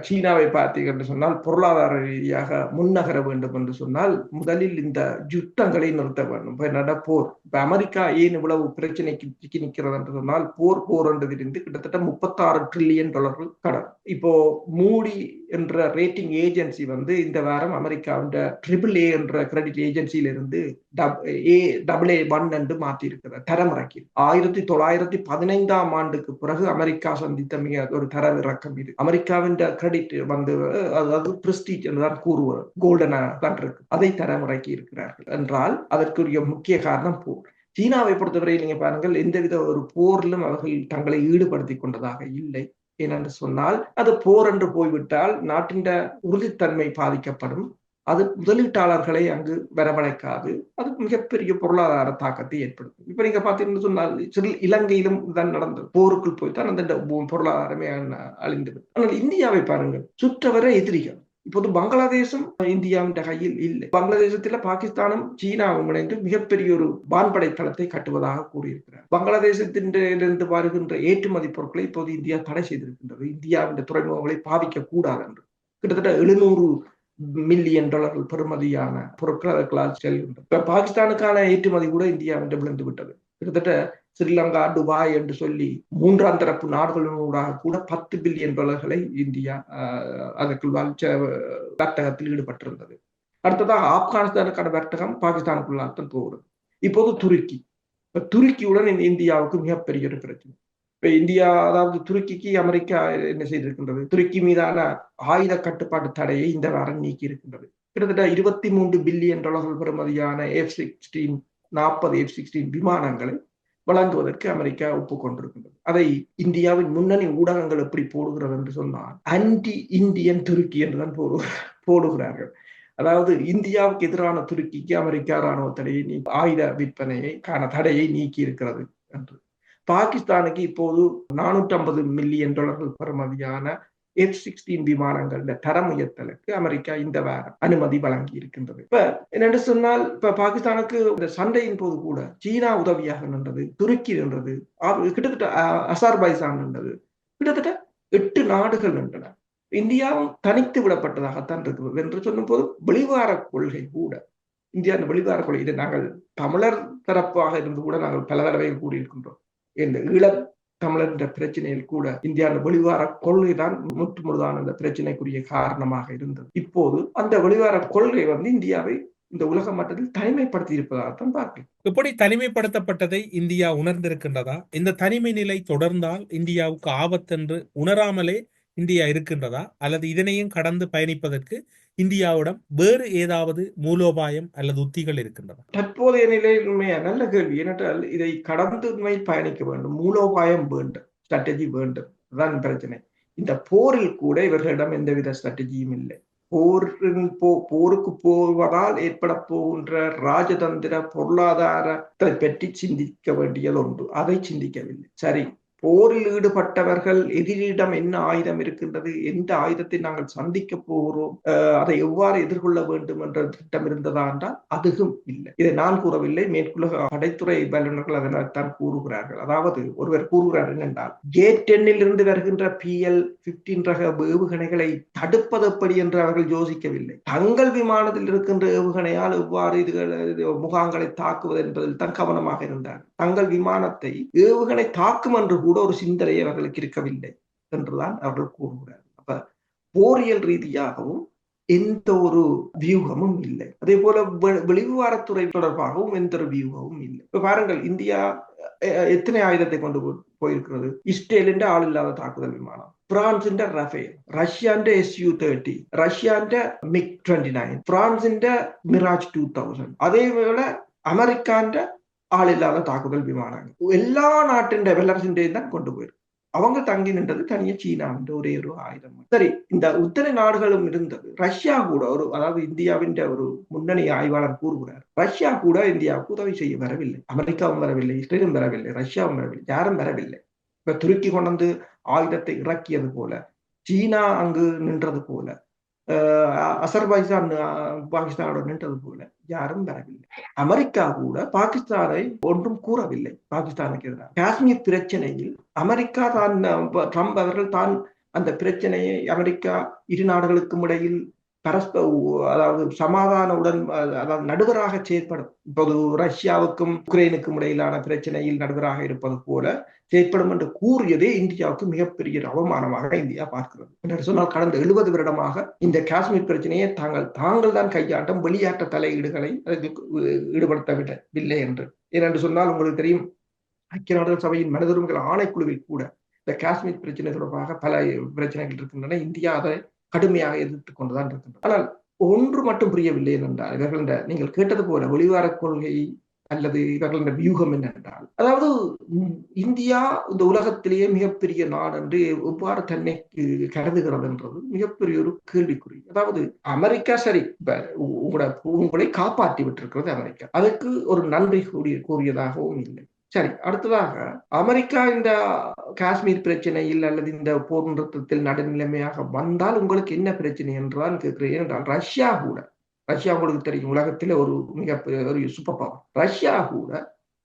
சீனாவை பார்த்தீங்க என்று சொன்னால் பொருளாதார ரீதியாக முன்னகர வேண்டும் என்று சொன்னால் முதலில் இந்த யுத்தங்களை நிறுத்த வேண்டும். இப்ப போர்? இப்ப அமெரிக்கா ஏன் இவ்வளவு பிரச்சனைக்கு நிற்கிறது என்று சொன்னால் போர் போர் என்று கிட்டத்தட்ட முப்பத்தாறு ட்ரில்லியன் டாலர்கள் கடன் இப்போ மூடி என்ற ரேட்டிங் ஏஜென்சி வந்து இந்த வாரம் அமெரிக்காவின் ட்ரிபிள் ஏ என்ற கிரெடிட் ஏஜென்சியிலிருந்து ஏ டபுள் ஏ ஒன் என்று மாற்றி இருக்கிறார் தரமிறக்கி ஆயிரத்தி தொள்ளாயிரத்தி பதினைந்தாம் ஆண்டுக்கு பிறகு அமெரிக்கா சந்தித்த மிக ஒரு இறக்கம் இது. அமெரிக்காவின் கிரெடிட் வந்து அதாவது பிரிஸ்டீஜ் என்றுதான் கூறுவது கோல்டனா தான் இருக்கு. அதை தரமிறக்கி இருக்கிறார்கள் என்றால் அதற்குரிய முக்கிய காரணம் போர். சீனாவை பொறுத்தவரை நீங்க பாருங்கள் எந்தவித ஒரு போரிலும் அவர்கள் தங்களை ஈடுபடுத்தி கொண்டதாக இல்லை. ஏனென்று சொன்னால் அது போர் என்று போய்விட்டால் நாட்டின் உறுதித்தன்மை பாதிக்கப்படும். அது முதலீட்டாளர்களை அங்கு வரவழைக்காது. அது மிகப்பெரிய பொருளாதார தாக்கத்தை ஏற்படுத்தும். இப்ப நீங்க பாத்தீங்கன்னு சொன்னால் சிறு இலங்கையிலும் தான் நடந்தது. போருக்குள் போய்த்தான் அந்த பொருளாதாரமே அழிந்தது ஆனால் இந்தியாவை பாருங்கள் சுற்றவர எதிரிகள். இப்போது பங்களாதேசம் இந்தியாவின் கையில் இல்லை. பங்களாதேசத்துல பாகிஸ்தானும் சீனாவும் இணைந்து மிகப்பெரிய ஒரு வான்படை தளத்தை கட்டுவதாக கூறியிருக்கிறார். பங்களாதேசத்திலிருந்து வருகின்ற ஏற்றுமதி பொருட்களை இப்போது இந்தியா தடை செய்திருக்கின்றது. இந்தியாவின் துறைமுகங்களை பாவிக்க கூடாது என்று. கிட்டத்தட்ட எழுநூறு மில்லியன் டாலர்கள் பெறுமதியான பொருட்கள் அதற்களால் செல்கின்றன. பாகிஸ்தானுக்கான ஏற்றுமதி கூட இந்தியாவின் விழுந்து விட்டது கிட்டத்தட்ட ஸ்ரீலங்கா துபாய் என்று சொல்லி மூன்றாம் தரப்பு நாடுகளினூடாக கூட பத்து பில்லியன் டாலர்களை இந்தியா அதற்குள் வர்த்தகத்தில் ஈடுபட்டிருந்தது. அடுத்ததாக ஆப்கானிஸ்தானுக்கான வர்த்தகம் பாகிஸ்தானுக்குள்ளாகத்தான் போகிறது இப்போது துருக்கி. துருக்கியுடன் இந்தியாவுக்கு மிகப்பெரிய ஒரு பிரச்சனை. இப்ப இந்தியா அதாவது துருக்கிக்கு அமெரிக்கா என்ன செய்திருக்கின்றது? துருக்கி மீதான ஆயுத கட்டுப்பாட்டு தடையை இந்த வாரம் நீக்கி இருக்கின்றது. கிட்டத்தட்ட இருபத்தி மூன்று பில்லியன் டாலர்கள் பெறுமதியான எஃப் சிக்ஸ்டீன் நாற்பது எஃப் சிக்ஸ்டீன் விமானங்களை வழங்குவதற்கு அமெரிக்கா ஒப்புக்கொண்டிருக்கின்றது. அதை இந்தியாவின் முன்னணி ஊடகங்கள் எப்படி போடுகிறது என்று சொன்னால் ஆன்டி இந்தியன் துருக்கி என்றுதான் போடு போடுகிறார்கள். அதாவது இந்தியாவுக்கு எதிரான துருக்கிக்கு அமெரிக்கா ராணுவ தடையை நீ ஆயுத விற்பனையை காண தடையை நீக்கி இருக்கிறது என்று. பாகிஸ்தானுக்கு இப்போது நானூற்றி ஐம்பது மில்லியன் டாலர்கள் பெறுமதியான எஃப் சிக்ஸ்டீன் விமானங்கள தரம் உயர்த்தலுக்கு அமெரிக்கா இந்த வாரம் அனுமதி வழங்கி இருக்கின்றது இப்ப என்னென்று சொன்னால் இப்ப பாகிஸ்தானுக்கு இந்த சண்டையின் போது கூட சீனா உதவியாக நின்றது துருக்கி நின்றது கிட்டத்தட்ட அசார்பைசான் நின்றது கிட்டத்தட்ட எட்டு நாடுகள் நின்றன. இந்தியாவும் தனித்து விடப்பட்டதாகத்தான் இருக்கிறது என்று சொல்லும் போது வெளிவார கொள்கை கூட இந்தியா அந்த வெளிவார கொள்கை இதை நாங்கள் தமிழர் தரப்பாக இருந்து கூட நாங்கள் பல தடவை கூறியிருக்கின்றோம். இந்த ஈழ தமிழர் என்ற பிரச்சனையில் கூட இந்தியா வெளிவார கொள்கை தான் முற்று முழுதான அந்த பிரச்சனைக்குரிய காரணமாக இருந்தது. இப்போது அந்த வெளிவார கொள்கை வந்து இந்தியாவை இந்த உலக மட்டத்தில் தனிமைப்படுத்தி இருப்பதாகத்தான் பார்க்கிறேன் இப்படி தனிமைப்படுத்தப்பட்டதை இந்தியா உணர்ந்திருக்கின்றதா? இந்த தனிமை நிலை தொடர்ந்தால் இந்தியாவுக்கு ஆபத்தென்று உணராமலே இந்தியா இருக்கின்றதா? அல்லது இதனையும் கடந்து பயணிப்பதற்கு இந்தியாவிடம் வேறு ஏதாவது மூலோபாயம் அல்லது உத்திகள் இருக்கின்றன? தற்போதைய நிலையில் நல்ல கேள்வி. ஏனென்றால் இதை கடந்து பயணிக்க வேண்டும். மூலோபாயம் வேண்டும். ஸ்ட்ராட்டஜி வேண்டும். அதுதான் பிரச்சனை. இந்த போரில் கூட இவர்களிடம் எந்தவித ஸ்ட்ராட்டஜியும் இல்லை. போரின் போ போருக்கு போவதால் ஏற்பட போகின்ற ராஜதந்திர பொருளாதாரத்தை பற்றி சிந்திக்க வேண்டியது ஒன்று அதை சிந்திக்கவில்லை. சரி. போரில் ஈடுபட்டவர்கள் எதிரிடம் என்ன ஆயுதம் இருக்கின்றது எந்த ஆயுதத்தை நாங்கள் சந்திக்க போகிறோம் அதை எவ்வாறு எதிர்கொள்ள வேண்டும் என்ற திட்டம் இருந்ததா என்றால் அதுவும் இல்லை. இதை நான் கூறவில்லை. மேற்குலக படைத்துறை வல்லுநர்கள் அதனைத்தான் கூறுகிறார்கள். அதாவது ஒருவர் கூறுகிறார் என்றால் ஜே டென்னில் இருந்து வருகின்ற பிஎல் பிப்டீன் ரக ஏவுகணைகளை தடுப்பது எப்படி என்று அவர்கள் யோசிக்கவில்லை. தங்கள் விமானத்தில் இருக்கின்ற ஏவுகணையால் எவ்வாறு இதுகள் இது முகாம்களை தாக்குவது என்பதில் தான் கவனமாக இருந்தார் தங்கள் விமானத்தை ஏவுகணை தாக்கும் என்று கூட ஒரு சிந்தனை அவர்களுக்கு இருக்கவில்லை என்றுதான் அவர்கள் கூறுகிறார்கள். அப்ப போரியல் ரீதியாகவும் எந்த ஒரு வியூகமும் இல்லை. அதே போல வெளிவிவாரத்துறை தொடர்பாகவும் எந்த ஒரு வியூகமும் இல்லை. இப்ப பாருங்கள் இந்தியா எத்தனை ஆயுதத்தை கொண்டு போயிருக்கிறது? இஸ்ரேலின் ஆள் இல்லாத தாக்குதல் விமானம் பிரான்സിന്റെ റഫേൽ റഷ്യന്റെ എസ് യു തേർട്ടി റഷ്യന്റെ മിഗ് ട്വന്റി നയൻ ഫ്രാൻസിന്റെ മിറാജ് ടു തൗസൻഡ് അതേപോലെ അമേരിക്കാന്റെ ஆளில்லாத தாக்குதல் விமானங்கள். எல்லா நாட்டின் டெவலப்ஸின்டையும் தான் கொண்டு போயிடும் அவங்க தங்கி நின்றது தனியே சீனா என்ற ஒரே ஒரு ஆயுதம். சரி இந்த உத்தர நாடுகளும் இருந்தது. ரஷ்யா கூட ஒரு அதாவது இந்தியாவின் ஒரு முன்னணி ஆய்வாளர் கூறுகிறார். ரஷ்யா கூட இந்தியாவுக்கு உதவி செய்ய வரவில்லை. அமெரிக்காவும் வரவில்லை இஸ்ரேலும் வரவில்லை ரஷ்யாவும் வரவில்லை யாரும் வரவில்லை. இப்ப துருக்கி கொண்டு வந்து ஆயுதத்தை இறக்கியது போல சீனா அங்கு நின்றது போல அசர்பைசான் பாகிஸ்தானோட நின்றது போல யாரும் வரவில்லை. அமெரிக்கா கூட பாகிஸ்தானை ஒன்றும் கூறவில்லை பாகிஸ்தானுக்கு எதிராக. காஷ்மீர் பிரச்சனையில் அமெரிக்கா தான் ட்ரம்ப் அவர்கள் தான் அந்த பிரச்சனையை அமெரிக்கா இரு நாடுகளுக்கும் இடையில் பரஸ்ப அதாவது சமாதான உடன் அதாவது நடுவராக செயற்படும் இப்போது ரஷ்யாவுக்கும் உக்ரைனுக்கும் இடையிலான பிரச்சனையில் நடுவராக இருப்பது போல செயற்படும் என்று கூறியதே இந்தியாவுக்கு மிகப்பெரிய ஒரு அவமானமாக இந்தியா பார்க்கிறது. என்று சொன்னால் கடந்த எழுபது வருடமாக இந்த காஷ்மீர் பிரச்சனையை தாங்கள் தாங்கள் தான் கையாட்டம் வெளியாட்ட தலையீடுகளை ஈடுபடுத்தவில்லை என்று. ஏனென்று சொன்னால் உங்களுக்கு தெரியும் ஐக்கிய நாடுகள் சபையின் மனித உரிமைகள் ஆணைக்குழுவில் கூட இந்த காஷ்மீர் பிரச்சனை தொடர்பாக பல பிரச்சனைகள் இருக்கின்றன. இந்தியா அதை கடுமையாக எதிர்த்து கொண்டுதான் இருக்கின்றன. ஆனால் ஒன்று மட்டும் புரியவில்லை என்றால் இவர்கள் நீங்கள் கேட்டது போல ஒளிவார கொள்கை அல்லது இவர்களின் வியூகம் என்னென்றால் அதாவது இந்தியா இந்த உலகத்திலேயே மிகப்பெரிய நாடு என்று எவ்வாறு தன்னை கருதுகிறது என்றது மிகப்பெரிய ஒரு கேள்விக்குறி. அதாவது அமெரிக்கா சரி உங்களை உங்களோட உங்களை காப்பாற்றி விட்டிருக்கிறது அமெரிக்கா. அதுக்கு ஒரு நன்றி கூறிய கூறியதாகவும் இல்லை. சரி அடுத்ததாக அமெரிக்கா இந்த காஷ்மீர் பிரச்சனையில் அல்லது இந்த போர் நிறுத்தத்தில் நடுநிலைமையாக வந்தால் உங்களுக்கு என்ன பிரச்சனை என்றால் கேட்கிறேன். என்றால் ரஷ்யா கூட ரஷ்யா உங்களுக்கு தெரியும் உலகத்தில் ஒரு மிக ஒரு சூப்பர் பவர் ரஷ்யா கூட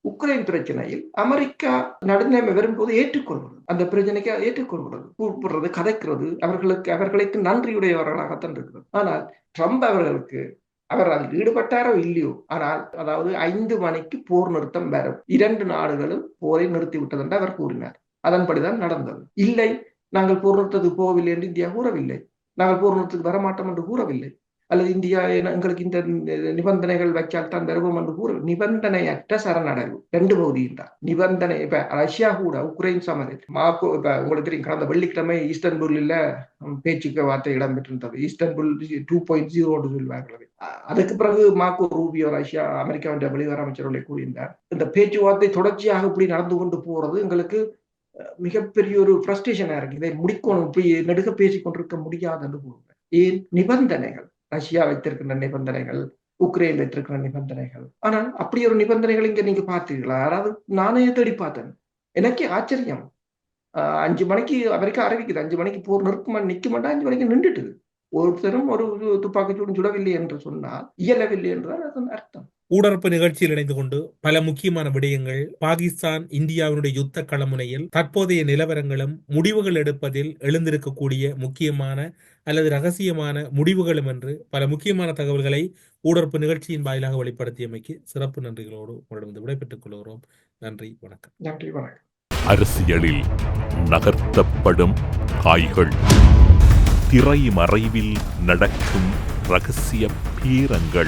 உக்ரைன் பிரச்சனையில் அமெரிக்கா நடுநிலைமை வரும்போது ஏற்றுக்கொள்வது அந்த பிரச்சனைக்கு ஏற்றுக்கொள்வது கூப்பிடுறது கதைக்கிறது அவர்களுக்கு அவர்களுக்கு நன்றியுடையவர்களாகத்தான் இருக்கிறது. ஆனால் ட்ரம்ப் அவர்களுக்கு அவர் அதில் ஈடுபட்டாரோ இல்லையோ? ஆனால் அதாவது ஐந்து மணிக்கு போர் நிறுத்தம் வரும். இரண்டு நாடுகளும் போரை நிறுத்தி விட்டது என்று அவர் கூறினார். அதன்படிதான் நடந்தது. இல்லை நாங்கள் போர் நிறுத்தத்துக்கு போகவில்லை என்று இந்தியா கூறவில்லை. நாங்கள் போர் நிறுத்தத்துக்கு வரமாட்டோம் என்று கூறவில்லை. அல்லது இந்தியா எங்களுக்கு இந்த நிபந்தனைகள் வைக்கால் தான் தருவோம் என்று கூற நிபந்தனையற்ற சரணடைவு. ரெண்டு பகுதியும் தான். நிபந்தனை இப்ப ரஷ்யா கூட உக்ரைன் சமரில் மாக்கோ இப்ப உங்களுக்கு தெரியும் கடந்த வெள்ளிக்கிழமை ஈஸ்டன்புல்ல பேச்சுக்கு வார்த்தை இடம்பெற்றிருந்தது. ஈஸ்டன்புல் டூ பாயிண்ட் ஜீரோன்னு சொல்வார்கள். அதுக்கு பிறகு மாக்கோ ரூபியோ ரஷ்யா அமெரிக்காவின் வெளிவர அமைச்சர்களை கூறியிருந்தார். இந்த பேச்சுவார்த்தை தொடர்ச்சியாக இப்படி நடந்து கொண்டு போறது எங்களுக்கு மிகப்பெரிய ஒரு ஃப்ரஸ்ட்ரேஷனா இருக்கு. இதை முடிக்கணும். இப்படி நெடுக பேசிக் கொண்டிருக்க முடியாது என்று கூறுகிறார். ஏன்? நிபந்தனைகள். ரஷ்யா வைத்திருக்கின்ற நிபந்தனைகள் உக்ரைன் வைத்திருக்கிற நிபந்தனைகள். ஆனால் அப்படி ஒரு நிபந்தனைகள் இங்க நீங்க பார்த்தீர்களா? அதாவது நானே தேடி பார்த்தேன். எனக்கே ஆச்சரியம். ஆஹ் அஞ்சு மணிக்கு அமெரிக்கா அறிவிக்குது. அஞ்சு மணிக்கு போர் நிற்குமா நிக்க மாட்டா அஞ்சு மணிக்கு நின்றுட்டு ஒருத்தரும் ஒரு துப்பாக்கிச்சூடும் சுடவில்லை என்று சொன்னால் இயலவில்லை என்றால் அதன் அர்த்தம். ஊடரப்பு நிகழ்ச்சியில் இணைந்து கொண்டு பல முக்கியமான விடயங்கள் பாகிஸ்தான் இந்தியாவினுடைய யுத்த களமுனையில் தற்போதைய நிலவரங்களும் முடிவுகள் எடுப்பதில் எழுந்திருக்கக்கூடிய முக்கியமான அல்லது ரகசியமான முடிவுகளும் என்று பல முக்கியமான தகவல்களை ஊடரப்பு நிகழ்ச்சியின் வாயிலாக வெளிப்படுத்தியமைக்கு சிறப்பு நன்றிகளோடு உங்களிடம் விடைபெற்றுக் கொள்கிறோம். நன்றி வணக்கம். நன்றி வணக்கம். அரசியலில் நகர்த்தப்படும் காய்கள். திரைமறைவில் நடக்கும் ரகசிய பீரங்கள்.